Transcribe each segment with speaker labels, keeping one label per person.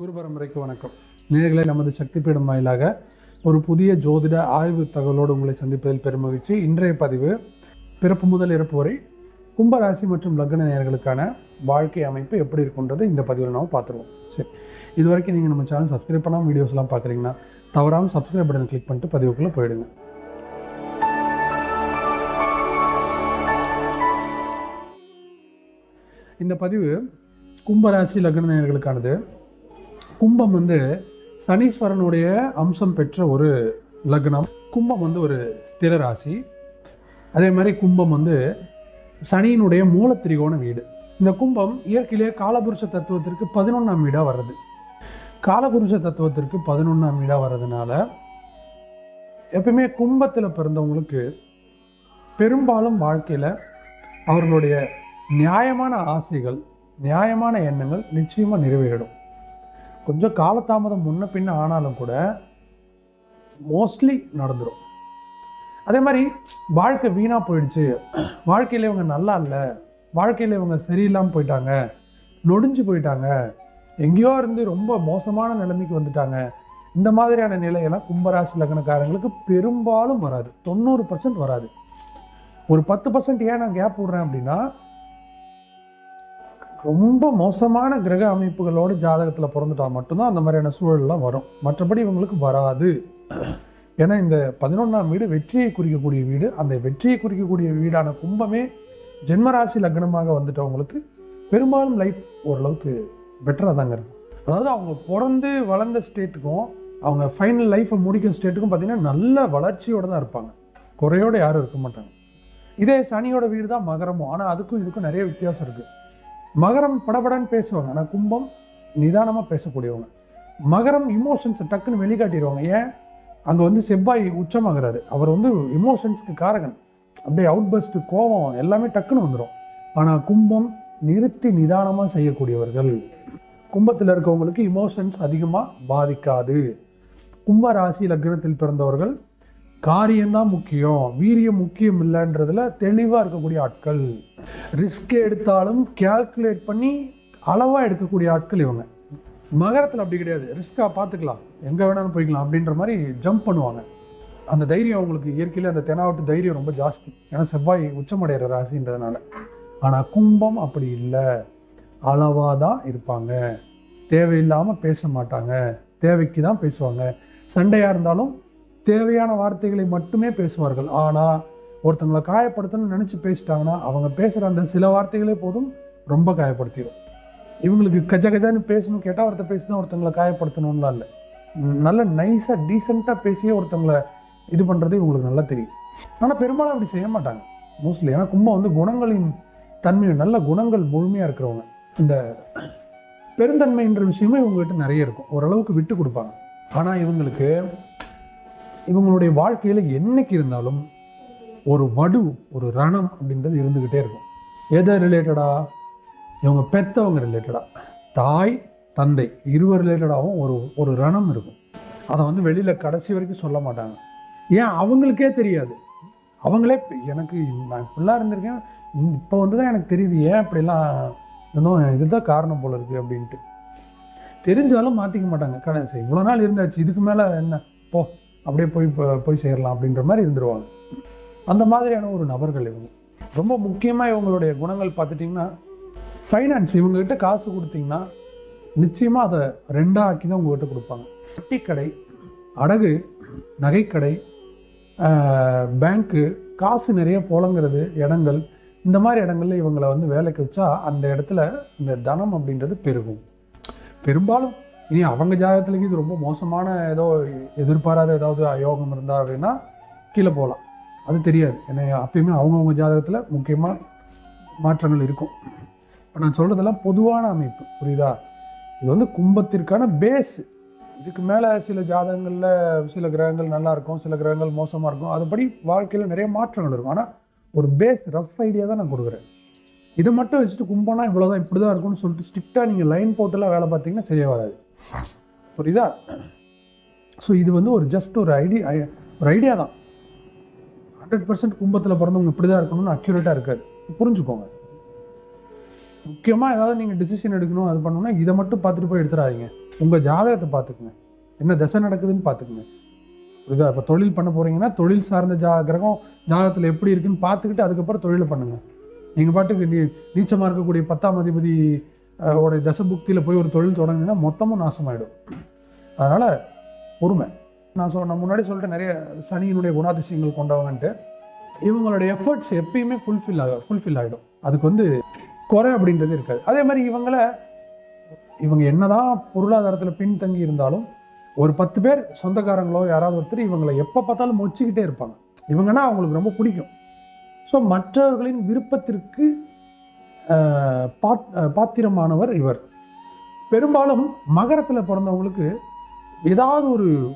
Speaker 1: குரு பரம்பரைக்கு வணக்கம். நேர்களை நமது சக்தி பீடம் வாயிலாக ஒரு புதிய ஜோதிட ஆய்வு தகவலோடு உங்களை சந்திப்பதில் பெருமகிழ்ச்சி. இன்றைய பதிவு பிறப்பு முதல் இறப்பு வரை கும்பராசி மற்றும் லக்ன நேர்களுக்கான வாழ்க்கை அமைப்பு எப்படி இருக்குன்றது இந்த பதிவில் நாம் பார்த்துருவோம். சரி இது வரைக்கும் நீங்கள் நம்ம சேனல் சப்ஸ்கிரைப் பண்ணாமல் வீடியோஸ்லாம் பார்க்குறீங்கன்னா தவறாமல் சப்ஸ்கிரைப் பட்டன் கிளிக் பண்ணிட்டு பதிவுக்குள்ளே போயிடுங்க. இந்த பதிவு கும்பராசி லக்ன நேர்களுக்கானது கும்பம் வந்து சனீஸ்வரனுடைய அம்சம் பெற்ற ஒரு லக்னம். கும்பம் வந்து ஒரு ஸ்திர ராசி. அதே மாதிரி கும்பம் வந்து சனியினுடைய மூலத்திரிகோண வீடு. இந்த கும்பம் இயற்கையிலேயே காலபுருஷ தத்துவத்திற்கு பதினொன்றாம் வீடாக வர்றது. காலபுருஷ தத்துவத்திற்கு பதினொன்றாம் வீடாக வர்றதுனால எப்பயுமே கும்பத்தில் பிறந்தவங்களுக்கு பெரும்பாலும் வாழ்க்கையில் அவர்களுடைய நியாயமான ஆசைகள் நியாயமான எண்ணங்கள் நிச்சயமாக நிறைவேறிடும். கொஞ்சம் காலதாமதம் முன்ன பின்ன ஆனாலும் கூட மோஸ்ட்லி நடந்துடும் அதே மாதிரி வாழ்க்கை வீணாக போயிடுச்சு. வாழ்க்கையில் இவங்க நல்லா இல்லை. வாழ்க்கையில் இவங்க சரியில்லாமல் போயிட்டாங்க. நொடிஞ்சு போயிட்டாங்க. எங்கேயோ இருந்து ரொம்ப மோசமான நிலைமைக்கு வந்துட்டாங்க. இந்த மாதிரியான நிலையெல்லாம் கும்பராசி லக்னக்காரங்களுக்கு பெரும்பாலும் வராது. தொண்ணூறு பர்சன்ட் வராது. ஒரு பத்து பர்சன்ட் ஏன் நான் கேப் விடுறேன் அப்படின்னா ரொம்ப மோசமான கிரக அமைப்புகளோட ஜாதகத்தில் பிறந்துட்டா மட்டும்தான் அந்த மாதிரியான சூழல்லாம் வரும். மற்றபடி இவங்களுக்கு வராது. ஏன்னா இந்த பதினொன்றாம் வீடு வெற்றியை குறிக்கக்கூடிய வீடு. அந்த வெற்றியை குறிக்கக்கூடிய வீடான கும்பமே ஜென்மராசி லக்னமாக வந்துட்டவங்களுக்கு பெரும்பாலும் லைஃப் ஓரளவுக்கு பெட்டராக தாங்க இருக்கும். அதாவது அவங்க பிறந்து வளர்ந்த ஸ்டேட்டுக்கும் அவங்க ஃபைனல் லைஃப்பை முடிக்கிற ஸ்டேட்டுக்கும் பார்த்தீங்கன்னா நல்ல வளர்ச்சியோடு தான் இருப்பாங்க. குறையோடு யாரும் இருக்க மாட்டாங்க. இதே சனியோட வீடு தான் மகரமும். ஆனால் அதுக்கும் இதுக்கும் நிறைய வித்தியாசம் இருக்குது மகரம் படபடன்னு பேசுவாங்க. ஆனால் கும்பம் நிதானமாக பேசக்கூடியவங்க. மகரம் இமோஷன்ஸை டக்குன்னு வெளிக்காட்டிடுவாங்க. ஏன்? அங்கே வந்து செவ்வாய் உச்சமாகிறாரு. அவர் வந்து இமோஷன்ஸ்க்கு காரகன். அப்படியே அவுட் பஸ்ட் கோபம் எல்லாமே டக்குன்னு வந்துடும் ஆனால் கும்பம் நிறுத்தி நிதானமாக செய்யக்கூடியவர்கள். கும்பத்தில் இருக்கவங்களுக்கு இமோஷன்ஸ் அதிகமாக பாதிக்காது. கும்ப ராசி லக்னத்தில் பிறந்தவர்கள் காரியம்தான் முக்கியம் வீரியம் முக்கியம் இல்லைன்றதுல தெளிவாக இருக்கக்கூடிய ஆட்கள். ரிஸ்க் எடுத்தாலும் கேல்குலேட் பண்ணி அளவாக எடுக்கக்கூடிய ஆட்கள் இவங்க. மகரத்தில் அப்படி கிடையாது. ரிஸ்க்காக பார்த்துக்கலாம். எங்கே வேணாலும் போய்க்கலாம் அப்படின்ற மாதிரி ஜம்ப் பண்ணுவாங்க. அந்த தைரியம் அவங்களுக்கு இயற்கையில் அந்த தெனாவட்டு தைரியம் ரொம்ப ஜாஸ்தி. ஏன்னா செவ்வாய் உச்சமடைகிற ராசின்றதுனால. ஆனால் கும்பம் அப்படி இல்லை. அளவாக தான் இருப்பாங்க. தேவையில்லாமல் பேச மாட்டாங்க. தேவைக்கு தான் பேசுவாங்க. சண்டையாக இருந்தாலும் தேவையான வார்த்தைகளை மட்டுமே பேசுவார்கள். ஆனால் ஒருத்தங்களை காயப்படுத்தணும்னு நினச்சி பேசிட்டாங்கன்னா அவங்க பேசுகிற அந்த சில வார்த்தைகளே போதும் ரொம்ப காயப்படுத்திடும் இவங்களுக்கு கஜ கஜான்னு பேசணும் கேட்டால் ஒருத்தர் பேசி தான் ஒருத்தங்களை காயப்படுத்தணும்லாம் இல்லை. நல்ல நைஸாக டீசெண்டாக பேசியே ஒருத்தங்களை இது பண்ணுறது இவங்களுக்கு நல்லா தெரியும். ஆனால் பெரும்பாலும் அப்படி செய்ய மாட்டாங்க. மோஸ்ட்லி ஏன்னா கும்பம் வந்து குணங்களின் தன்மை நல்ல குணங்கள் முழுமையாக இருக்கிறவங்க. இந்த பெருந்தன்மைன்ற விஷயமே இவங்ககிட்ட நிறைய இருக்கும். ஓரளவுக்கு விட்டு கொடுப்பாங்க. ஆனால் இவங்களுக்கு இவங்களுடைய வாழ்க்கையில் என்னைக்கு இருந்தாலும் ஒரு வடு ஒரு ரணம் அப்படின்றது இருந்துக்கிட்டே இருக்கும். எதை ரிலேட்டடாக இவங்க பெத்தவங்க ரிலேட்டடாக தாய் தந்தை இருவர் ரிலேட்டடாகவும் ஒரு ஒரு ரணம் இருக்கும். அதை வந்து வெளியில் கடைசி வரைக்கும் சொல்ல மாட்டாங்க. ஏன்? அவங்களுக்கே தெரியாது. அவங்களே எனக்கு நான் இப்படிலாம் இருந்திருக்கேன். இப்போ வந்து தான் எனக்கு தெரியுது. ஏன் இப்படிலாம் இன்னும் இதுதான் காரணம் போல இருக்குது அப்படின்ட்டு. தெரிஞ்சாலும் மாற்றிக்க மாட்டாங்க. கடைசி இவ்வளோ நாள் இருந்தாச்சு. இதுக்கு மேலே என்ன? போ. அப்படியே போய் போய் சேரலாம் அப்படின்ற மாதிரி இருந்துருவாங்க. அந்த மாதிரியான ஒரு நபர்கள் இவங்க. ரொம்ப முக்கியமாக இவங்களுடைய குணங்கள் பார்த்துட்டிங்கன்னா ஃபைனான்ஸ் இவங்ககிட்ட காசு கொடுத்தீங்கன்னா நிச்சயமாக அதை ரெண்டாக ஆக்கி தான் உங்கள்கிட்ட கொடுப்பாங்க. வட்டி கடை அடகு நகைக்கடை பேங்க்கு காசு நிறைய புழங்குறது இடங்கள் இந்த மாதிரி இடங்கள்ல இவங்களை வந்து வேலைக்கு வச்சா அந்த இடத்துல இந்த தனம் அப்படின்றது பெருகும். பெரும்பாலும் இனி அவங்க ஜாதகத்துலேயும் இது ரொம்ப மோசமான ஏதோ எதிர்பாராத ஏதாவது அயோகம் இருந்தா அப்படின்னா கீழே போகலாம். அது தெரியாது. ஏன்னா அப்பயுமே அவங்கவுங்க ஜாதகத்தில் முக்கியமாக மாற்றங்கள் இருக்கும். இப்போ நான் சொல்கிறதெல்லாம் பொதுவான அமைப்பு. புரியுதா? இது வந்து கும்பத்திற்கான பேஸ் இதுக்கு மேலே சில ஜாதகங்களில் சில கிரகங்கள் நல்லா இருக்கும் சில கிரகங்கள் மோசமாக இருக்கும். அதுபடி வாழ்க்கையில் நிறைய மாற்றங்கள் இருக்கும். ஆனால் ஒரு பேஸ் ரஃப் ஐடியா தான் நான் கொடுக்குறேன். இதை மட்டும் வச்சுட்டு கும்பனா இவ்வளோ தான் இப்படி தான் இருக்கும்னு சொல்லிட்டு ஸ்ட்ரிக்டாக நீங்கள் லைன் போட்டுலாம் வேலை பார்த்தீங்கன்னா சரியாக வராது. புரியுதா? ஸோ இது வந்து ஒரு ஜஸ்ட் ஒரு ஐடியா ஒரு ஐடியா தான். ஹண்ட்ரட் பர்சன்ட் கும்பத்தில் பிறந்தவங்க இப்படி தான் இருக்கணும்னு அக்யூரேட்டாக இருக்காது புரிஞ்சுக்கோங்க. முக்கியமாக ஏதாவது நீங்கள் டிசிஷன் எடுக்கணும் அது பண்ணணும்னா இதை மட்டும் பார்த்துட்டு போய் எடுத்துடாதீங்க. உங்கள் ஜாதகத்தை பார்த்துக்குங்க. என்ன தசை நடக்குதுன்னு பார்த்துக்குங்க. புரியுதா? இப்போ தொழில் பண்ண போகிறீங்கன்னா தொழில் சார்ந்த ஜா கிரகம் ஜாதகத்தில் எப்படி இருக்குன்னு பார்த்துக்கிட்டு அதுக்கப்புறம் தொழிலை பண்ணுங்க. நீங்கள் பாட்டுக்கு நீ நீச்சமாக இருக்கக்கூடிய பத்தாம் அதிபதி உடைய தசபுக்தியில் போய் ஒரு தொழில் தொடங்கினா மொத்தமும் நாசமாயிடும். அதனால் பொறுமை. நான் சொ நான் முன்னாடி சொல்லிட்டு நிறைய சனியினுடைய குணாதிசயங்கள் கொண்டவங்கன்ட்டு. இவங்களுடைய எஃபர்ட்ஸ் எப்பயுமே ஃபுல்ஃபில் ஆகும் ஃபுல்ஃபில் ஆகிடும் அதுக்கு வந்து குறை அப்படின்றது இருக்காது. அதே மாதிரி இவங்களை இவங்க என்னதான் பொருளாதாரத்தில் பின்தங்கி இருந்தாலும் ஒரு பத்து பேர் சொந்தக்காரங்களோ யாராவது ஒருத்தர் இவங்களை எப்போ பார்த்தாலும் மொச்சிக்கிட்டே இருப்பாங்க. இவங்கன்னா அவங்களுக்கு ரொம்ப பிடிக்கும். ஸோ மற்றவர்களின் விருப்பத்திற்கு பாத்- பாத்திரமானவர் இவர். பெரும்பாலும் மகரத்தில் பிறந்தவங்களுக்கு ஏதாவது ஒரு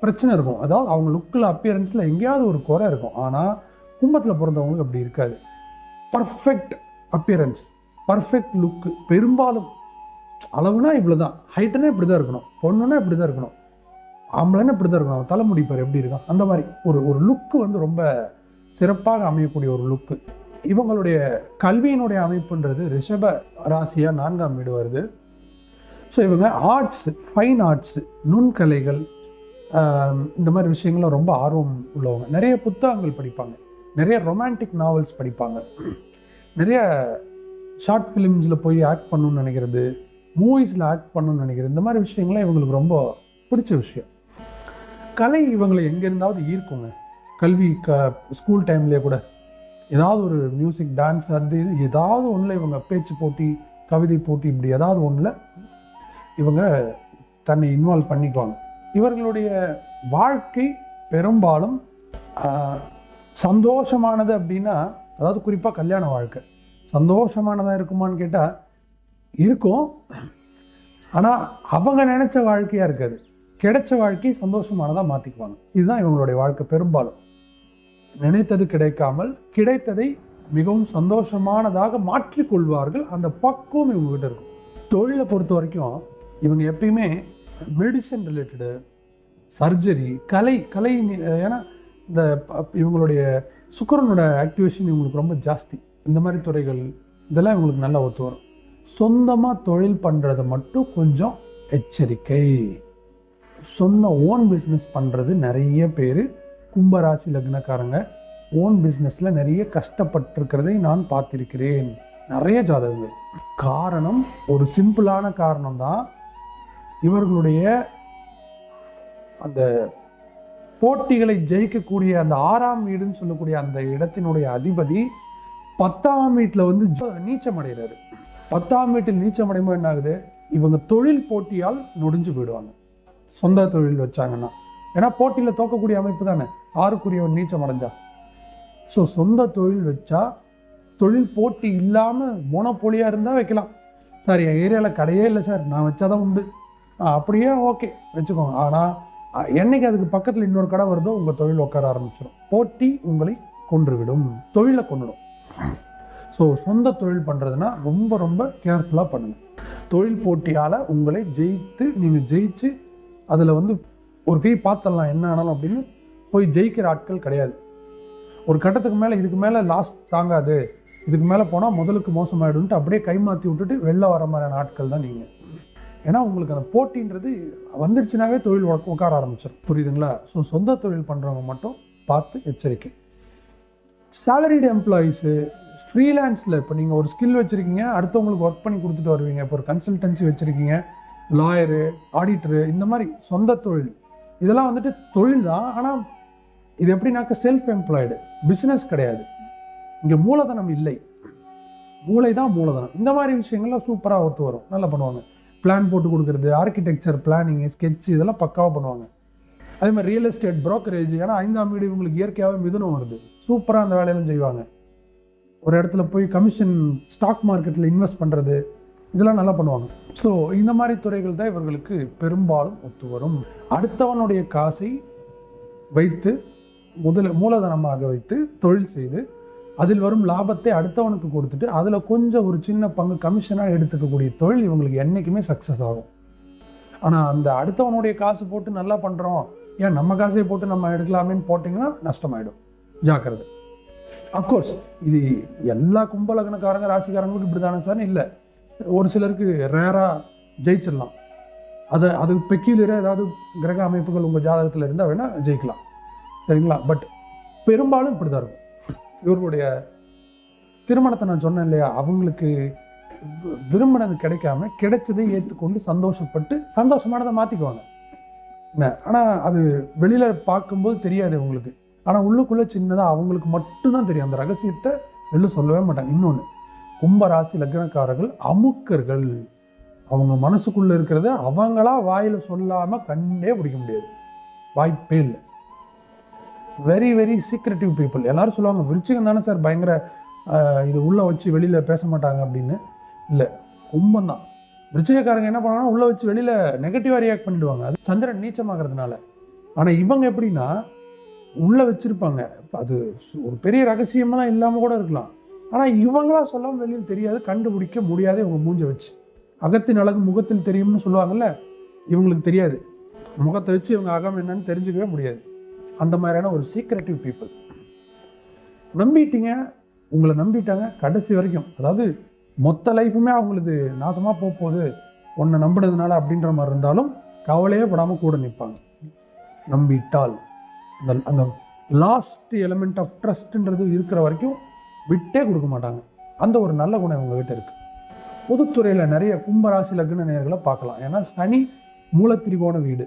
Speaker 1: பிரச்சனை இருக்கும். அதாவது அவங்க லுக்கில் அப்பியரன்ஸில் எங்கேயாவது ஒரு குறை இருக்கும். ஆனால் கும்பத்தில் பிறந்தவங்களுக்கு அப்படி இருக்காது. பர்ஃபெக்ட் அப்பியரன்ஸ் பர்ஃபெக்ட் லுக்கு பெரும்பாலும் அளவுனா இவ்வளோ தான் ஹைட்டுனா இப்படி தான் இருக்கணும். பொண்ணுன்னா இப்படி தான் இருக்கணும். ஆம்பளைன்னா இப்படி தான் இருக்கணும் தலைமுடிப்பார் எப்படி இருக்கும் அந்த மாதிரி. ஒரு ஒரு லுக்கு வந்து ரொம்ப சிறப்பாக அமையக்கூடிய ஒரு லுக்கு இவங்களுடைய கல்வியினுடைய அமைப்புன்றது ரிஷப ராசியாக நான்காம் வீடு வருது. ஸோ இவங்க ஆர்ட்ஸ் ஃபைன் ஆர்ட்ஸ் நுண்கலைகள் இந்த மாதிரி விஷயங்கள்லாம் ரொம்ப ஆர்வம் உள்ளவங்க. நிறைய புத்தகங்கள் படிப்பாங்க. நிறைய ரொமான்டிக் நாவல்ஸ் படிப்பாங்க. நிறைய ஷார்ட் ஃபிலிம்ஸில் போய் ஆக்ட் பண்ணணும்னு நினைக்கிறது மூவிஸில் ஆக்ட் பண்ணணும்னு நினைக்கிறது இந்த மாதிரி விஷயங்கள்லாம் இவங்களுக்கு ரொம்ப பிடிச்ச விஷயம். கலை இவங்களை எங்கே இருந்தாவது ஈர்க்குங்க. கல்வி க ஸ்கூல் டைம்லேயே கூட ஏதாவது ஒரு மியூசிக் டான்ஸ் அது இது ஏதாவது ஒன்றில் இவங்க பேச்சு போட்டி கவிதை போட்டி இப்படி ஏதாவது ஒன்றில் இவங்க தன்னை இன்வால்வ் பண்ணிக்குவாங்க. இவர்களுடைய வாழ்க்கை பெரும்பாலும் சந்தோஷமானது அப்படின்னா அதாவது குறிப்பாக கல்யாண வாழ்க்கை. சந்தோஷமானதாக இருக்குமான்னு கேட்டால் இருக்கும். ஆனால் அவங்க நினச்ச வாழ்க்கையாக இருக்காது. கிடைச்ச வாழ்க்கையை சந்தோஷமானதாக மாற்றிக்குவாங்க இதுதான் இவங்களுடைய வாழ்க்கை பெரும்பாலும். நினைத்தது கிடைக்காமல் கிடைத்ததை மிகவும் சந்தோஷமானதாக மாற்றிக்கொள்வார்கள் அந்த பக்குவம் இவங்ககிட்ட இருக்கும். தொழிலை பொறுத்த வரைக்கும் இவங்க எப்பயுமே மெடிசன் ரிலேட்டடு சர்ஜரி கலை கலை ஏன்னா இந்த இவங்களுடைய சுக்கரனோட ஆக்டிவேஷன் இவங்களுக்கு ரொம்ப ஜாஸ்தி. இந்த மாதிரி துறைகள் இதெல்லாம் இவங்களுக்கு நல்லா ஒத்து வரும். சொந்தமாக தொழில் பண்ணுறது மட்டும் கொஞ்சம் எச்சரிக்கை. சொந்த ஓன் பிஸ்னஸ் பண்ணுறது நிறைய பேர் கும்பராசி லக்னக்காரங்க ஓன் பிஸ்னஸில் நிறைய கஷ்டப்பட்டிருக்கிறதை நான் பார்த்திருக்கிறேன். நிறைய ஜாதகங்கள். காரணம் ஒரு சிம்பிளான காரணம் தான் இவர்களுடைய அந்த போட்டிகளை ஜெயிக்கக்கூடிய அந்த ஆறாம் வீடுன்னு சொல்லக்கூடிய அந்த இடத்தினுடைய அதிபதி பத்தாம் வீட்டில் வந்து நீச்சம் அடைகிறாரு பத்தாம் வீட்டில் நீச்சம் அடையும்போது என்ன ஆகுது இவங்க தொழில் போட்டியால் நொடிஞ்சு போயிடுவாங்க. சொந்த தொழில் வச்சாங்கன்னா. ஏன்னா போட்டியில் தோக்கக்கூடிய அமைப்பு தானே. ஆறுக்குரியவன் நீச்சம் அடைஞ்சா. ஸோ சொந்த தொழில் வச்சா தொழில் போட்டி இல்லாமல் மோனப்போலியாக இருந்தால் வைக்கலாம். சார் என் ஏரியாவில் கடையே இல்லை சார் நான் வச்சாதான் உண்டு. அப்படியே ஓகே வச்சுக்கோங்க. ஆனால் என்னைக்கு அதுக்கு பக்கத்தில் இன்னொரு கடை வருதோ உங்கள் தொழில் உட்கார ஆரம்பிச்சிடும் போட்டி உங்களை கொன்றுவிடும். தொழிலை கொண்டுடும் ஸோ சொந்த தொழில் பண்ணுறதுனா ரொம்ப ரொம்ப கேர்ஃபுல்லாக பண்ணணும் தொழில் போட்டியால் உங்களை ஜெயித்து நீங்கள் ஜெயிச்சு அதில் வந்து ஒரு கை பார்த்துடலாம் என்ன ஆனாலும் அப்படின்னு போய் ஜெயிக்கிற ஆட்கள் கிடையாது. ஒரு கட்டத்துக்கு மேலே இதுக்கு மேலே லாஸ்ட் தாங்காது. இதுக்கு மேலே போனால் முதலுக்கு மோசமாயிடும்ட்டு அப்படியே கைமாற்றி விட்டுட்டு வெளில வர மாதிரியான ஆட்கள் தான் நீங்கள் ஏன்னா உங்களுக்கு அந்த போட்டின்றது வந்துருச்சுனாவே தொழில் உட்கார ஆரம்பிச்சிடும் புரியுதுங்களா? ஸோ சொந்த தொழில் பண்ணுறவங்க மட்டும் பார்த்து எச்சரிக்கை. சேலரிடு எம்ப்ளாயீஸு ஃப்ரீலான்ஸில் இப்போ நீங்கள் ஒரு ஸ்கில் வச்சுருக்கீங்க அடுத்தவங்களுக்கு ஒர்க் பண்ணி கொடுத்துட்டு வருவீங்க. இப்போ ஒரு கன்சல்டன்சி வச்சுருக்கீங்க லாயரு ஆடிட்டரு இந்த மாதிரி சொந்த தொழில். இதெல்லாம் வந்துட்டு தொழில் தான். ஆனால் இது எப்படின்னாக்க செல்ஃப் எம்ப்ளாய்டு பிஸ்னஸ் கிடையாது. இங்கே மூலதனம் இல்லை. மூளை தான் மூலதனம். இந்த மாதிரி விஷயங்கள்லாம் சூப்பராக ஒத்து வரும். நல்லா பண்ணுவாங்க. பிளான் போட்டு கொடுக்குறது ஆர்கிடெக்சர் பிளானிங்கு ஸ்கெட்ச் இதெல்லாம் பக்காவாக பண்ணுவாங்க. அதே மாதிரி ரியல் எஸ்டேட் ப்ரோக்கரேஜ் ஏன்னா ஐந்தாம் வீடு இவங்களுக்கு இயற்கையாகவே மிதுனம் வருது. சூப்பராக அந்த வேலையெல்லாம் செய்வாங்க. ஒரு இடத்துல போய் கமிஷன் ஸ்டாக் மார்க்கெட்டில் இன்வெஸ்ட் பண்ணுறது இதெல்லாம் நல்லா பண்ணுவாங்க. ஸோ இந்த மாதிரி துறைகள் தான் இவர்களுக்கு பெரும்பாலும் ஒத்து வரும். அடுத்தவனுடைய காசை வைத்து முதல மூலதனமாக வைத்து தொழில் செய்து அதில் வரும் லாபத்தை அடுத்தவனுக்கு கொடுத்துட்டு அதில் கொஞ்சம் ஒரு சின்ன பங்கு கமிஷனாக எடுத்துக்கக்கூடிய தொழில் இவங்களுக்கு என்றைக்குமே சக்ஸஸ் ஆகும். ஆனால் அந்த அடுத்தவனுடைய காசு போட்டு நல்லா பண்ணுறோம் ஏன் நம்ம காசை போட்டு நம்ம எடுக்கலாமேன்னு போட்டிங்கன்னா நஷ்டமாயிடும். ஜாக்கிரதை. அஃப்கோர்ஸ் இது எல்லா கும்பலகனக்காரங்க ராசிக்காரங்களுக்கும் இப்படி தானே சார்? இல்லை. ஒரு சிலருக்கு ரேராக ஜெயிச்சிடலாம். அதை அது பெக்கியூலராக ஏதாவது கிரக அமைப்புகள் உங்கள் ஜாதகத்தில் இருந்தால் வேணால் ஜெயிக்கலாம். சரிங்களா? பட் பெரும்பாலும் இப்படி தான் இருக்கும். இவர்களுடைய திருமணத்தை நான் சொன்னேன் இல்லையா? அவங்களுக்கு விரும்பினது கிடைக்காம கிடைச்சதை ஏற்றுக்கொண்டு சந்தோஷப்பட்டு சந்தோஷமானதை மாற்றிக்குவாங்க என்ன? ஆனால் அது வெளியில் பார்க்கும்போது தெரியாது உங்களுக்கு ஆனால் உள்ளுக்குள்ளே சின்னதாக அவங்களுக்கு மட்டும்தான் தெரியும். அந்த ரகசியத்தை வெளில சொல்லவே மாட்டாங்க. இன்னொன்று கும்பராசி லக்னக்காரர்கள் அமுக்கர்கள். அவங்க மனசுக்குள்ளே இருக்கிறத அவங்களா வாயில் சொல்லாமல் கண்டே பிடிக்க முடியாது. வாய்ப்பே இல்லை. வெரி வெரி சீக்ரெட்டிவ் பீப்புள் எல்லாரும் சொல்லுவாங்க விருச்சிகம் தானே சார் பயங்கர இது உள்ளே வச்சு வெளியில் பேச மாட்டாங்க அப்படின்னு. இல்லை கும்பம் தான் விருச்சிகக்காரங்க என்ன பண்ணுவாங்கன்னா உள்ளே வச்சு வெளியில் நெகட்டிவாக ரியாக்ட் பண்ணிடுவாங்க. அது சந்திரன் நீச்சமாகறதுனால. ஆனால் இவங்க எப்படின்னா உள்ளே வச்சுருப்பாங்க. அது ஒரு பெரிய ரகசியமெல்லாம் இல்லாமல் கூட இருக்கலாம். ஆனால் இவங்களா சொல்லாமல் வெளியில் தெரியாது கண்டுபிடிக்க முடியாது இவங்க மூஞ்ச வச்சு. அகத்தின் அழகு முகத்தில் தெரியும்னு சொல்லுவாங்கல்ல இவங்களுக்கு தெரியாது. முகத்தை வச்சு இவங்க அகம் என்னன்னு தெரிஞ்சுக்கவே முடியாது. அந்த மாதிரியான ஒரு சீக்ரெட்டிவ் பீப்புள் நம்பிட்டீங்க உங்களை நம்பிட்டாங்க கடைசி வரைக்கும். அதாவது மொத்த லைஃபுமே அவங்களுக்கு நாசமாக போக போகுது. உன்னை நம்பினதுனால அப்படின்ற மாதிரி இருந்தாலும் கவலையே படாமல் கூட நிற்பாங்க நம்பிட்டால். அந்த அந்த லாஸ்ட் எலிமெண்ட் ஆஃப் ட்ரஸ்ட்ன்றது இருக்கிற வரைக்கும் விட்டே கொடுக்க மாட்டாங்க. அந்த ஒரு நல்ல குணம் இவங்ககிட்ட இருக்குது பொதுத்துறையில் நிறைய கும்பராசி லக்ன நேர்களை பார்க்கலாம். ஏன்னா சனி மூலத்திரிகோண வீடு.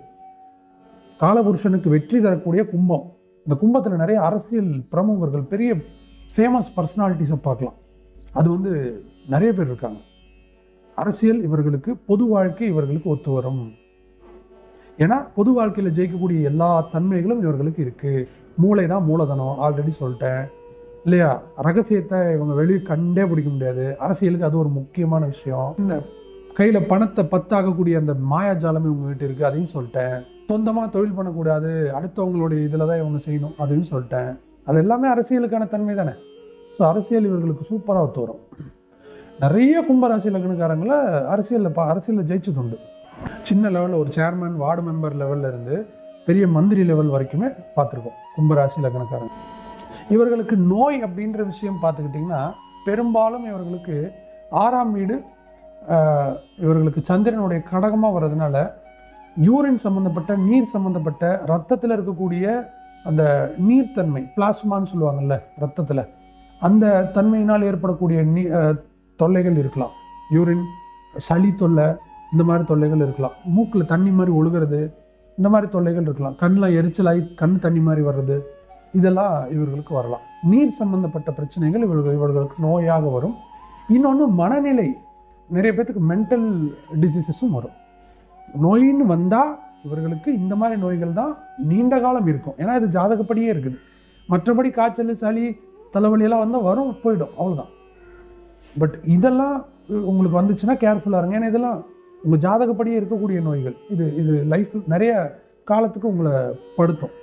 Speaker 1: காலபுருஷனுக்கு வெற்றி தரக்கூடிய கும்பம். இந்த கும்பத்தில் நிறைய அரசியல் பிரமுகர்கள் பெரிய ஃபேமஸ் பர்சனாலிட்டிஸை பார்க்கலாம். அது வந்து நிறைய பேர் இருக்காங்க. அரசியல் இவர்களுக்கு பொது வாழ்க்கை இவர்களுக்கு ஒத்து வரும். ஏன்னா பொது வாழ்க்கையில் ஜெயிக்கக்கூடிய எல்லா தன்மைகளும் இவர்களுக்கு இருக்குது மூளை தான் மூலதனம் ஆல்ரெடி சொல்லிட்டேன். இல்லையா? ரகசியத்தை இவங்க வெளியே கண்டே பிடிக்க முடியாது. அரசியலுக்கு அது ஒரு முக்கியமான விஷயம். இந்த கையில் பணத்தை பத்தாகக்கூடிய அந்த மாயாஜாலம் இவங்க கிட்ட அதையும் சொல்லிட்டேன். சொந்தமாக தொழில் பண்ணக்கூடாது அடுத்தவங்களுடைய இதில் தான் இவங்க செய்யணும் அப்படின்னு சொல்லிட்டேன். அது எல்லாமே அரசியலுக்கான தன்மை தானே. ஸோ அரசியல் இவர்களுக்கு சூப்பராக ஒத்து வரும். நிறைய கும்பராசி லக்னக்காரங்களை அரசியலில் பா அரசியலில் ஜெயிச்சது உண்டு சின்ன லெவலில் ஒரு சேர்மன் வார்டு மெம்பர் லெவல்ல இருந்து பெரிய மந்திரி லெவல் வரைக்குமே பார்த்துருக்கோம் கும்பராசி லக்னக்காரங்க இவர்களுக்கு நோய் அப்படின்ற விஷயம் பார்த்துக்கிட்டிங்கன்னா பெரும்பாலும் இவர்களுக்கு ஆறாம் வீடு இவர்களுக்கு சந்திரனுடைய கடகமாக வர்றதுனால யூரின் சம்மந்தப்பட்ட நீர் சம்மந்தப்பட்ட ரத்தத்தில் இருக்கக்கூடிய அந்த நீர்த்தன்மை பிளாஸ்மான்னு சொல்லுவாங்கல்ல ரத்தத்தில் அந்த தன்மையினால் ஏற்படக்கூடிய நீ தொல்லைகள் இருக்கலாம். யூரின் சளி தொல்லை இந்த மாதிரி தொல்லைகள் இருக்கலாம். மூக்கில் தண்ணி மாதிரி ஒழுகிறது இந்த மாதிரி தொல்லைகள் இருக்கலாம். கண்ணில் எரிச்சலாகி கண் தண்ணி மாதிரி வர்றது இதெல்லாம் இவர்களுக்கு வரலாம். நீர் சம்பந்தப்பட்ட பிரச்சனைகள் இவர்கள் இவர்களுக்கு நோயாக வரும். இன்னொன்று மனநிலை. நிறைய பேர்த்துக்கு மென்டல் டிசீசஸும் வரும். நோயின்னு வந்தால் இவர்களுக்கு இந்த மாதிரி நோய்கள் தான் நீண்ட காலம் இருக்கும். ஏன்னா இது ஜாதகப்படியே இருக்குது. மற்றபடி காய்ச்சல் சளி தலைவலியெல்லாம் வந்தால் வரும் போயிடும். அவ்வளோதான் பட் இதெல்லாம் உங்களுக்கு வந்துச்சுன்னா கேர்ஃபுல்லாக இருங்க. ஏன்னா இதெல்லாம் உங்கள் ஜாதகப்படியே இருக்கக்கூடிய நோய்கள். இது இது லைஃப் நிறைய காலத்துக்கு உங்களை படுத்தும்.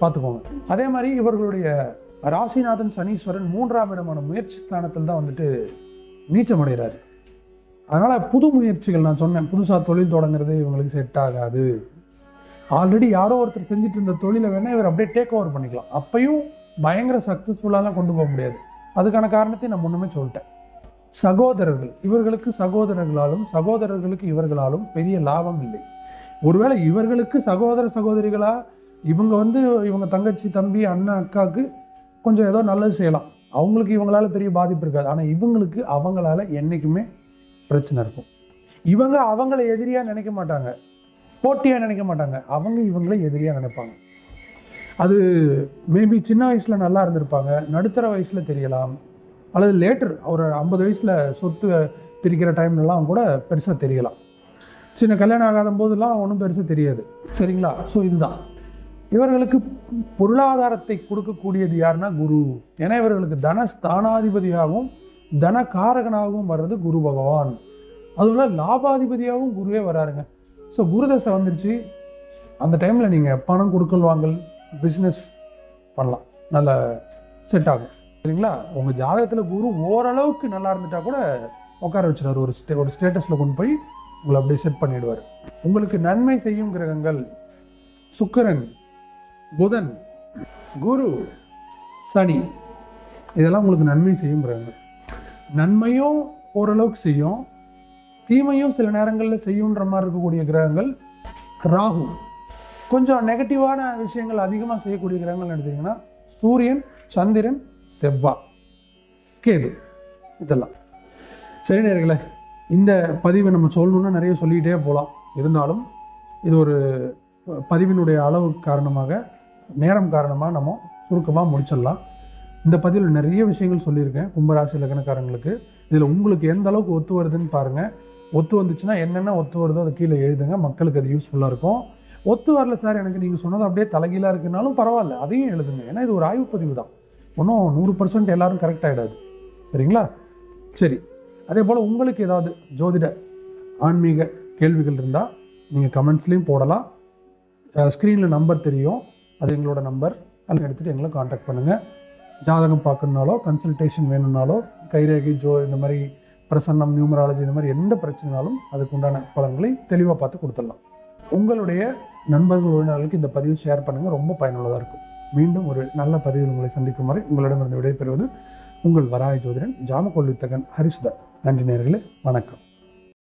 Speaker 1: பார்த்துக்கோங்க. அதே மாதிரி இவர்களுடைய ராசிநாதன் சனீஸ்வரன் மூன்றாம் இடமான முயற்சி ஸ்தானத்தில் தான் வந்துட்டு நீச்சம் அடைகிறாரு. அதனால் புது முயற்சிகள் நான் சொன்னேன். புதுசாக தொழில் தொடங்குறது இவங்களுக்கு செட் ஆகாது. ஆல்ரெடி யாரோ ஒருத்தர் செஞ்சுட்டு இருந்த தொழிலை வேணால் இவர் அப்படியே டேக் ஓவர் பண்ணிக்கலாம். அப்பையும் பயங்கர சக்ஸஸ்ஃபுல்லாலாம் கொண்டு போக முடியாது. அதுக்கான காரணத்தை நான் முன்னமே சொல்லிட்டேன். சகோதரர்கள் இவர்களுக்கு சகோதரர்களாலும் சகோதரர்களுக்கு இவர்களாலும் பெரிய லாபம் இல்லை. ஒருவேளை இவர்களுக்கு சகோதர சகோதரிகளாக இவங்க வந்து இவங்க தங்கச்சி தம்பி அண்ணன் அக்காவுக்கு கொஞ்சம் ஏதோ நல்லது செய்யலாம். அவங்களுக்கு இவங்களால பெரிய பாதிப்பு இருக்காது. ஆனால் இவங்களுக்கு அவங்களால என்றைக்குமே பிரச்சனை இருக்கும். இவங்க அவங்கள எதிரியாக நினைக்க மாட்டாங்க. போட்டியாக நினைக்க மாட்டாங்க. அவங்க இவங்கள எதிரியாக நினைப்பாங்க. அது மேபி சின்ன வயசில் நல்லா இருந்திருப்பாங்க. நடுத்தர வயசில் தெரியலாம். அல்லது லேட்டர் ஒரு ஐம்பது வயசில் சொத்து பிரிக்கிற டைம்லலாம் கூட பெருசாக தெரியலாம். சின்ன கல்யாணம் ஆகாத போதெல்லாம் ஒன்றும் பெருசாக தெரியாது. சரிங்களா? ஸோ இதுதான். இவர்களுக்கு பொருளாதாரத்தை கொடுக்கக்கூடியது யாருன்னா குரு. ஏன்னா இவர்களுக்கு தன ஸ்தானாதிபதியாகவும் தனகாரகனாகவும் வர்றது குரு பகவான். அதுவும் லாபாதிபதியாகவும் குருவே வராருங்க. ஸோ குருதசை வந்துருச்சு. அந்த டைமில் நீங்கள் பணம் கொடுக்கல் வாங்கல் பிஸ்னஸ் பண்ணலாம். நல்ல செட் ஆகும். சரிங்களா? உங்கள் ஜாதகத்தில் குரு ஓரளவுக்கு நல்லா இருந்துட்டா கூட உட்கார வச்சுருவார். ஒரு ஸ்டே ஒரு ஸ்டேட்டஸில் கொண்டு போய் உங்களை அப்படியே செட் பண்ணிடுவார். உங்களுக்கு நன்மை செய்யும் கிரகங்கள் சுக்கரன் புதன் குரு சனி. இதெல்லாம் உங்களுக்கு நன்மை செய்யும் கிரகங்கள். நன்மையும் ஓரளவுக்கு செய்யும். தீமையும் சில நேரங்களில் செய்யுன்ற மாதிரி இருக்கக்கூடிய கிரகங்கள் ராகு. கொஞ்சம் நெகட்டிவான விஷயங்கள் அதிகமாக செய்யக்கூடிய கிரகங்கள் எடுத்தீங்கன்னா சூரியன் சந்திரன் செவ்வா கேது இதெல்லாம். சரி நேர்களே இந்த பதிவை நம்ம சொல்லணுன்னா நிறைய சொல்லிக்கிட்டே போகலாம். இருந்தாலும் இது ஒரு பதிவினுடைய அளவு காரணமாக நேரம் காரணமாக நம்ம சுருக்கமாக முடிச்சிடலாம். இந்த பதிவில் நிறைய விஷயங்கள் சொல்லியிருக்கேன் கும்பராசி லக்னக்காரங்களுக்கு. இதில் உங்களுக்கு எந்த அளவுக்கு ஒத்து வருதுன்னு பாருங்கள் ஒத்து வந்துச்சுன்னா என்னென்ன ஒத்து வருதோ அதை கீழே எழுதுங்க. மக்களுக்கு அது யூஸ்ஃபுல்லாக இருக்கும். ஒத்து வரல சார் எனக்கு நீங்கள் சொன்னது அப்படியே தலைகீழாக இருக்குனாலும் பரவாயில்ல. அதையும் எழுதுங்க. ஏன்னா இது ஒரு ஆய்வு பதிவு தான். ஒன்றும் நூறு பர்சன்ட் எல்லோரும் கரெக்ட் ஆகிடாது சரிங்களா? சரி. அதே போல் உங்களுக்கு ஏதாவது ஜோதிட ஆன்மீக கேள்விகள் இருந்தால் நீங்கள் கமெண்ட்ஸ்லேயும் போடலாம். ஸ்க்ரீனில் நம்பர் தெரியும். அது எங்களோட நம்பர் அதில் எடுத்துகிட்டு எங்களை காண்டாக்ட் பண்ணுங்கள் ஜாதகம் பார்க்கணுனாலோ கன்சல்டேஷன் வேணும்னாலோ கைரேகை ஜோ இந்த மாதிரி பிரசன்னம் நியூமராலஜி இந்த மாதிரி எந்த பிரச்சனைனாலும் அதுக்கு உண்டான பலன்களை தெளிவாக பார்த்து கொடுத்துடலாம். உங்களுடைய நண்பர்கள் உறவினர்களுக்கு இந்த பதிவு ஷேர் பண்ணுங்கள் ரொம்ப பயனுள்ளதாக இருக்கும். மீண்டும் ஒரு நல்ல பதிவில் உங்களை சந்திக்கும் வரை உங்களிடமிருந்து விடைபெறுவது உங்கள் வராய ஜோதிடன் ஜாமக்கோல் வித்தகன் ஹரிசுதர். நன்றி நேர்களே வணக்கம்.